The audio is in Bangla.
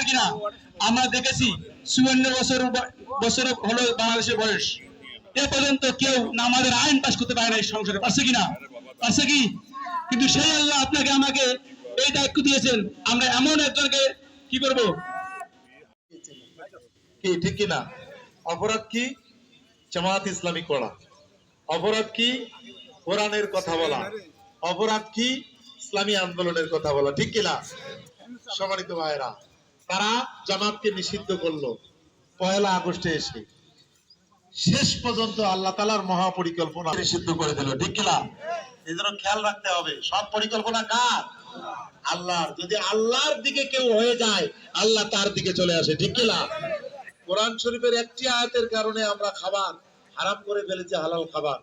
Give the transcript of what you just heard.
কিনা আমরা দেখেছি চুয়ান্ন বছর বছর হলো বাংলাদেশের বয়স। এ পর্যন্ত কেউ না আমাদের আইন পাস করতে পারে না সংসদে পারছে কিনা পারছে কি? কিন্তু সেই আল্লাহ আপনাকে আমাকে এই দায়িত্ব দিয়েছেন। আমরা এমন একজনকে কি করব? কি, ঠিক কি না অপরাধ কি? জামাত ইসলামী করা। অপরাধ কি? কোরআনের কথা বলা। অপরাধ কি? ইসলামী আন্দোলনের কথা বলা। ঠিক কি না সম্মানিত ভাইরা তারা জামাতকে নিষিদ্ধ করল পয়লা আগস্টে এসে। শেষ পর্যন্ত আল্লাহ তালার মহাপরিকল্পনা নিষিদ্ধ করে দিল। ঠিক কিনা? এই জন্য খেয়াল রাখতে হবে। সব পরিকল্পনা কার? আল্লাহর যদি আল্লাহর দিকে কেউ হয়ে যায়, আল্লাহ তার দিকে চলে আসে, ঠিক কিনা কোরআন শরীফের একটি আয়াতের কারণে আমরা খাবার হারাম করে ফেলেছি, হালাল খাবার।